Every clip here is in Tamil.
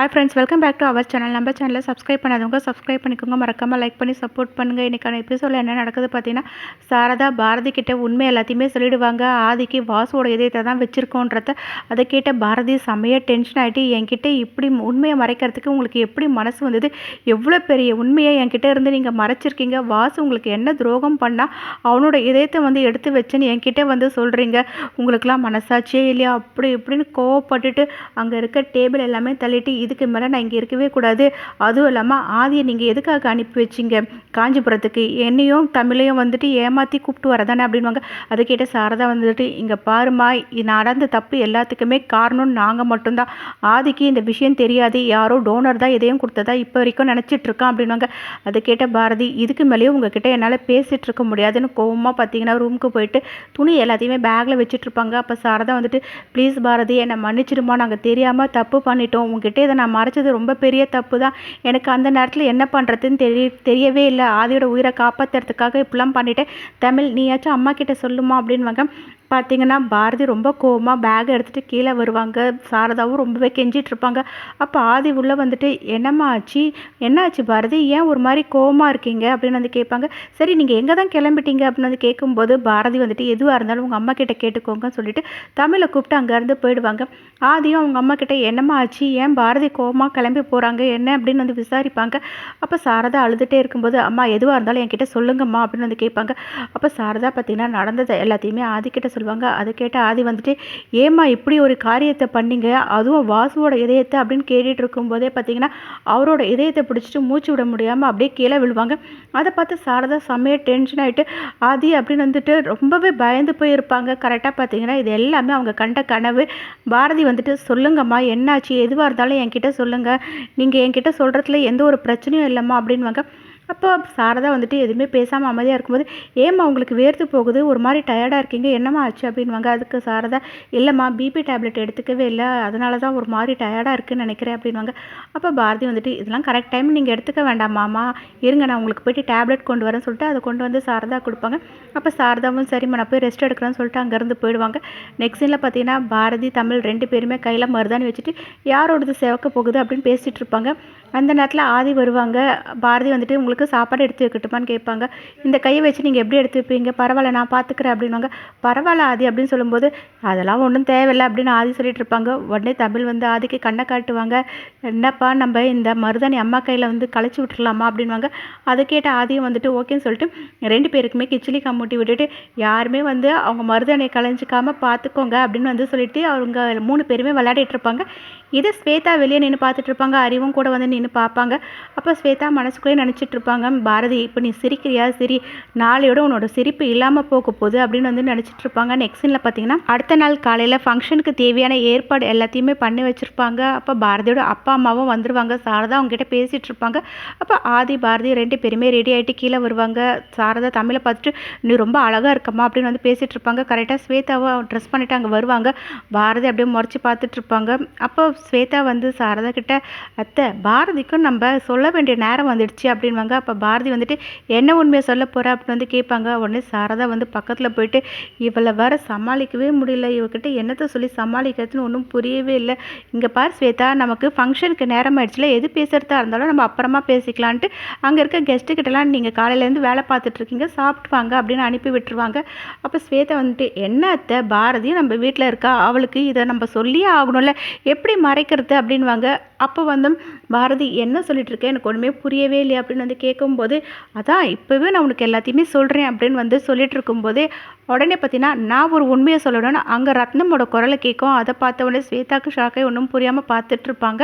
Hi friends welcome back to our channel நம்ம சேனலில் சப்ஸ்கிரைப் பண்ணாதவங்க சப்ஸ்கிரைப் பண்ணிக்கோங்க. மறக்காமல் லைக் பண்ணி சப்போர்ட் பண்ணுங்கள் இன்றைக்கான எபிசோடில் என்ன நடக்குது பார்த்தீங்கன்னா சாரதா பாரதி கிட்டே உண்மை எல்லாத்தையுமே சொல்லிடுவாங்க. ஆதிக்கு வாசுவோட இதயத்தை தான் வச்சுருக்கோன்றத அதை கேட்ட பாரதி செம்மையாக டென்ஷன் ஆகிட்டு என்கிட்ட இப்படி உண்மையை மறைக்கிறதுக்கு உங்களுக்கு எப்படி மனசு வந்தது? எவ்வளோ பெரிய உண்மையை என்கிட்ட இருந்து நீங்கள் மறைச்சிருக்கீங்க? வாசு உங்களுக்கு என்ன துரோகம் பண்ணால் அவனோட இதயத்தை வந்து எடுத்து வச்சுன்னு என்கிட்ட வந்து சொல்கிறீங்க உங்களுக்கெல்லாம் மனசாட்சியே இல்லையா? அப்படி இப்படின்னு கோவப்பட்டுட்டு அங்கே இருக்க டேபிள் எல்லாமே தள்ளிட்டு இதுக்கு மேலே நான் இங்கே இருக்கவே கூடாது. அதுவும் இல்லாமல் ஆதியை நீங்கள் எதுக்காக அனுப்பி வச்சிங்க? காஞ்சிபுரத்துக்கு. என்னையும் தமிழையும் வந்துட்டு ஏமாற்றி கூப்பிட்டு வரதானே அப்படின்வாங்க அதை கேட்ட சாரதா வந்துட்டு இங்கே பாருமா இது நடந்த தப்பு எல்லாத்துக்குமே காரணம் நாங்கள் மட்டும்தான். ஆதிக்கு இந்த விஷயம் தெரியாது. யாரோ டோனர் தான் எதையும் கொடுத்ததா இப்போ வரைக்கும் நினச்சிட்டு இருக்கான் அப்படின்வாங்க அதை கேட்ட பாரதி இதுக்கு மேலேயும் உங்ககிட்ட என்னால் பேசிகிட்டு இருக்க முடியாதுன்னு கோவமாக பார்த்தீங்கன்னா ரூமுக்கு போயிட்டு துணி எல்லாத்தையுமே பேக்கில் வச்சுட்டு இருப்பாங்க. அப்போ சாரதா வந்துட்டு ப்ளீஸ் பாரதி என்னை மன்னிச்சிடுமா நாங்கள் தெரியாமல் தப்பு பண்ணிட்டோம். உங்ககிட்ட இதை நான் மறைச்சது ரொம்ப பெரிய தப்பு தான் எனக்கு அந்த நேரத்தில் என்ன பண்ணுறதுன்னு தெரிய தெரியவே இல்லை. ஆதியோட உயிரை காப்பாற்றுறதுக்காக இப்படிலாம் பண்ணிட்டேன். தமிழ் நீயாச்சும் அம்மா கிட்ட சொல்லுமா அப்படின்வாங்க பார்த்தீங்கன்னா பாரதி ரொம்ப கோவமாக பேக் எடுத்துகிட்டு கீழே வருவாங்க. சாரதாவும் ரொம்பவே கெஞ்சிகிட்ருப்பாங்க அப்போ ஆதி உள்ளே வந்துட்டு என்னம்மா ஆச்சு? என்ன ஆச்சு பாரதி? ஏன் ஒரு மாதிரி கோவமாக இருக்கீங்க? அப்படின்னு வந்து கேட்பாங்க. சரி நீங்கள் எங்கே தான் கிளம்பிட்டீங்க? அப்படின்னு வந்து கேட்கும்போது பாரதி வந்துட்டு எதுவாக இருந்தாலும் உங்கள் அம்மா கிட்டே கேட்டுக்கோங்கன்னு சொல்லிட்டு தமிழை கூப்பிட்டு அங்கேருந்து போயிடுவாங்க. ஆதியும் அவங்க அம்மா கிட்டே என்னம்மா ஆச்சு? ஏன் பாரதி கோவமாக கிளம்பி போகிறாங்க என்ன? அப்படின்னு வந்து விசாரிப்பாங்க. அப்போ சாரதா அழுதுகிட்டே இருக்கும்போது அம்மா எதுவாக இருந்தாலும் என்கிட்ட சொல்லுங்கம்மா அப்படின்னு வந்து கேட்பாங்க. அப்போ சாரதா பார்த்தீங்கன்னா நடந்தது எல்லாத்தையுமே ஆதிக்கிட்ட சொல்லுவாங்க. அதை கேட்ட ஆதி வந்துட்டு ஏம்மா இப்படி ஒரு காரியத்தை பண்ணிங்க? அதுவும் வாசுவோட இதயத்தை? அப்படின்னு கேட்டுட்டு இருக்கும்போதே பார்த்தீங்கன்னா அவரோட இதயத்தை பிடிச்சிட்டு மூச்சு விட முடியாமல் அப்படியே கீழே விழுவாங்க. அதை பார்த்து சாரதா செம்மையாக டென்ஷன் ஆகிட்டு ஆதி அப்படின்னு வந்துட்டு ரொம்பவே பயந்து போயிருப்பாங்க. கரெக்டாக பார்த்தீங்கன்னா இது எல்லாமே அவங்க கண்ட கனவு. பாரதி வந்துட்டு சொல்லுங்கம்மா என்னாச்சு? எதுவாக இருந்தாலும் என்கிட்ட சொல்லுங்கள் நீங்கள் என்கிட்ட சொல்கிறதுல எந்த ஒரு பிரச்சனையும் இல்லைம்மா அப்படின்வாங்க அப்போ சாரதா வந்துட்டு எதுவுமே பேசாமல் அமைதியாக இருக்கும்போது ஏம்மா உங்களுக்கு வேர்த்து போகுது ஒரு மாதிரி டயர்டாக இருக்கீங்க என்னம்மா ஆச்சு? அப்படின்வாங்க அதுக்கு சாரதா இல்லைம்மா பிபி டேப்லெட் எடுத்துக்கவே இல்லை அதனால தான் ஒரு மாதிரி டயர்டாக இருக்குதுன்னு நினைக்கிறேன் அப்படின்வாங்க அப்போ பாரதி வந்துட்டு இதெல்லாம் கரெக்ட் டைம் நீங்கள் எடுத்துக்க வேண்டாமாம்மா இருங்க நான் உங்களுக்கு போயிட்டு டேப்லெட் கொண்டு வரேன்னு சொல்லிட்டு அதை கொண்டு வந்து சாரதா கொடுப்பாங்க. அப்போ சாரதாவும் சரிம்மா நான் போய் ரெஸ்ட் எடுக்கிறேன்னு சொல்லிட்டு அங்கேருந்து போயிடுவாங்க. நெக்ஸ்ட் சீனில் பார்த்தீங்கன்னா பாரதி தமிழ் ரெண்டு பேருமே கையில் மருதாணி வச்சுட்டு யாரோடது செவக்க போகுது? அப்படின்னு பேசிகிட்டு இருப்பாங்க. அந்த நேரத்தில் ஆதி வருவாங்க. பாரதி வந்துட்டு உங்களுக்கு சாப்பாடு எடுத்து வைக்கட்டுமான்னு கேட்பாங்க. இந்த கையை வச்சு நீங்கள் எப்படி எடுத்து வைப்பீங்க? பரவாயில்ல நான் பார்த்துக்கிறேன் அப்படின்வாங்க பரவாயில்ல ஆதி அப்படின்னு சொல்லும்போது அதெல்லாம் ஒன்றும் தேவையில்லை அப்படின்னு ஆதி சொல்லிட்டு இருப்பாங்க. உடனே தமிழ் வந்து ஆதிக்கு கண்ணை காட்டுவாங்க. என்னப்பா நம்ம இந்த மருதாணி அம்மா கையில் வந்து களைச்சி விட்டுறலாமா? அப்படின்வாங்க அதை கேட்ட ஆதியும் வந்துட்டு ஓகேன்னு சொல்லிட்டு ரெண்டு பேருக்குமே கிச்சிலி கம்மூட்டி விட்டுட்டு யாருமே வந்து அவங்க மருதாணியை கலைஞ்சிக்காமல் பார்த்துக்கோங்க அப்படின்னு வந்து சொல்லிட்டு அவங்க மூணு பேருமே விளையாடிட்டு இருப்பாங்க. இதை ஸ்வேதா வெளியே நின்று பார்த்துட்டு இருப்பாங்க. அறிவும் கூட வந்து அப்படின்னு பார்ப்பாங்க. அப்போ ஸ்வேதா மனசுக்குள்ளே நினச்சிட்டு இருப்பாங்க பாரதி இப்போ நீ சிரிக்கிறியா? சரி நாளையோட உன்னோட சிரிப்பு இல்லாமல் போக போகுது அப்படின்னு வந்து நினச்சிட்டு இருப்பாங்க நெக்ஸ்ட் சீனில் பார்த்தீங்கன்னா அடுத்த நாள் காலையில் ஃபங்க்ஷனுக்கு தேவையான ஏற்பாடு எல்லாத்தையுமே பண்ணி வச்சுருப்பாங்க. அப்போ பாரதியோட அப்பா அம்மாவும் வந்துருவாங்க. சாரதா அவங்ககிட்ட பேசிகிட்டு இருப்பாங்க அப்போ ஆதி பாரதி ரெண்டு பேருமே ரெடி ஆகிட்டு கீழே வருவாங்க. சாரதா தமிழை பார்த்துட்டு நீ ரொம்ப அழகாக இருக்கம்மா அப்படின்னு வந்து பேசிகிட்டு இருப்பாங்க கரெக்டாக ஸ்வேதாவை ட்ரெஸ் பண்ணிவிட்டு அங்கே வருவாங்க. பாரதி அப்படியே முறைச்சி பார்த்துட்ருப்பாங்க அப்போ ஸ்வேதா வந்து சாரதா கிட்ட அத்தை பாரதிக்கும் நம்ம சொல்ல வேண்டிய நேரம் வந்துடுச்சு அப்படின்வாங்க. அப்போ பாரதி வந்துட்டு என்ன உண்மையை சொல்ல போகிற அப்படின்னு வந்து கேட்பாங்க. உடனே சாரதா வந்து பக்கத்தில் போயிட்டு இவளை வர சமாளிக்கவே முடியல. இவகிட்ட என்னத்தை சொல்லி சமாளிக்கிறதுன்னு ஒன்றும் புரியவே இல்லை. இங்கே பார் ஸ்வேதா நமக்கு ஃபங்க்ஷனுக்கு நேரம் ஆயிடுச்சுல. எது பேசுகிறதா இருந்தாலும் நம்ம அப்புறமா பேசிக்கலான்ட்டு அங்கே இருக்க கெஸ்ட்டு கிட்டலாம் நீங்கள் காலையிலேருந்து வேலை பார்த்துட்ருக்கீங்க சாப்பிட்டு வாங்க அப்படின்னு அனுப்பி விட்டுருவாங்க. அப்போ ஸ்வேதா வந்துட்டு என்ன அத்தை? பாரதி நம்ம வீட்டில் இருக்கா? அவளுக்கு இதை நம்ம சொல்லியே ஆகணும்ல. எப்படி மறைக்கிறது? அப்படின்வாங்க. அப்போ வந்து பாரதி என்ன சொல்லிட்டு இருக்கேன் எனக்கு ஒன்றுமே புரியவே இல்லையா அப்படின்னு வந்து கேட்கும்போது அதான் இப்போவே நான் உனக்கு எல்லாத்தையுமே சொல்கிறேன் அப்படின்னு வந்து சொல்லிட்டு இருக்கும்போதே உடனே பார்த்தீங்கன்னா நான் ஒரு உண்மையை சொல்லணும்னு அங்கே ரத்னமோட குரலை கேட்கும். அதை பார்த்த உடனே ஸ்வேதாக்கு ஷாக்கை ஒன்றும் புரியாமல் பார்த்துட்டு இருப்பாங்க.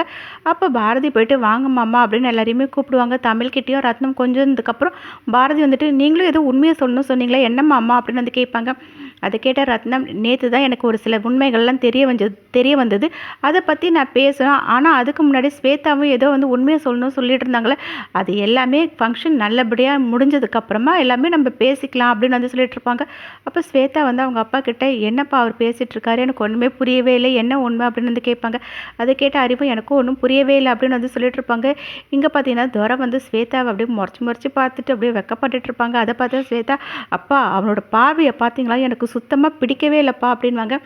அப்போ பாரதி போயிட்டு வாங்க மாமா அப்படின்னு எல்லாரையுமே கூப்பிடுவாங்க. தமிழ்கிட்டையும் ரத்னம் கொஞ்சம் இதுக்கப்புறம் பாரதி வந்துட்டு நீங்களும் ஏதோ உண்மையை சொல்லணும்னு சொன்னீங்களே என்ன மாமா? அப்படின்னு வந்து கேட்பாங்க. அதை கேட்ட ரத்னம் நேற்று தான் எனக்கு ஒரு சில உண்மைகள்லாம் தெரிய வந்தது தெரிய வந்தது. அதை பற்றி நான் பேசுவேன் ஆனால் அதுக்கு முன்னாடி ஸ்வேதாவும் ஏதோ வந்து உண்மையை சொல்லணும்னு சொல்லிட்டு இருந்தாங்களே அது எல்லாமே ஃபங்க்ஷன் நல்லபடியாக முடிஞ்சதுக்கப்புறமா எல்லாமே நம்ம பேசிக்கலாம் அப்படின்னு வந்து சொல்லிட்டு இருப்பாங்க. அப்போ ஸ்வேதா வந்து அவங்க அப்பா கிட்ட என்னப்பா அவர் பேசிகிட்டு இருக்காரு? எனக்கு ஒன்றுமே புரியவே இல்லை. என்ன உண்மை? அப்படின்னு வந்து கேட்பாங்க. அதை கேட்ட அறிவு எனக்கும் ஒன்றும் புரியவே இல்லை அப்படின்னு வந்து சொல்லிட்டு இருப்பாங்க. இங்கே பார்த்தீங்கன்னா துரை வந்து ஸ்வேதாவை அப்படியே முறைச்சி முறைச்சி பார்த்துட்டு அப்படியே வெக்கப்பட்டுட்டு இருப்பாங்க. அதை பார்த்தா ஸ்வேதா அப்பா அவனோட பார்வையை பார்த்தீங்களா? எனக்கு சுத்தமாக பிடிக்கவே இல்லைப்பா அப்படின்வாங்க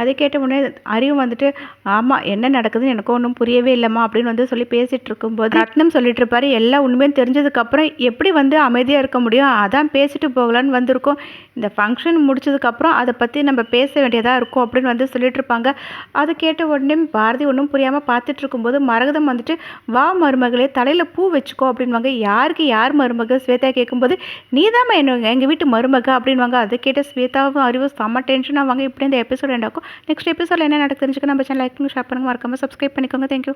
அதை கேட்ட உடனே அறிவு வந்துட்டு ஆமாம் என்ன நடக்குதுன்னு எனக்கு ஒன்றும் புரியவே இல்லைம்மா அப்படின்னு வந்து சொல்லி பேசிகிட்டு இருக்கும்போது ரத்னம் சொல்லிட்டு இருப்பாரு எல்லா உண்மையும் தெரிஞ்சதுக்கப்புறம் எப்படி வந்து அமைதியாக இருக்க முடியும்? அதான் பேசிட்டு போகலான்னு வந்திருக்கோம். இந்த ஃபங்க்ஷன் முடிச்சதுக்கப்புறம் அதை பற்றி நம்ம பேச வேண்டியதாக இருக்கும் அப்படின்னு வந்து சொல்லிட்டு இருப்பாங்க. அதை கேட்ட உடனே பாரதி ஒன்றும் புரியாமல் பார்த்துட்டு இருக்கும்போது மரகதம் வந்துட்டு வா மருமகளே தலையில் பூ வச்சுக்கோ அப்படின்வாங்க யாருக்கு யார் மருமக? ஸ்வேதா கேட்கும்போது நீ தான் என்ன எங்கள் வீட்டு மருமக அப்படின்வாங்க அதை கேட்ட ஸ்வேதாவும் அறிவும் செம்ம டென்ஷன் ஆவாங்க. இப்படி இந்த எபிசோட் எண்டாக்கும் நெக்ஸ்ட் எபிசோட் என்ன நடக்குதுன்னு நம்ம சேனல் லைக் பண்ணி ஷேர் பண்ணுங்க மறக்காம சப்ஸ்கிரைப் பண்ணிக்கோங்க. தேங்க்யூ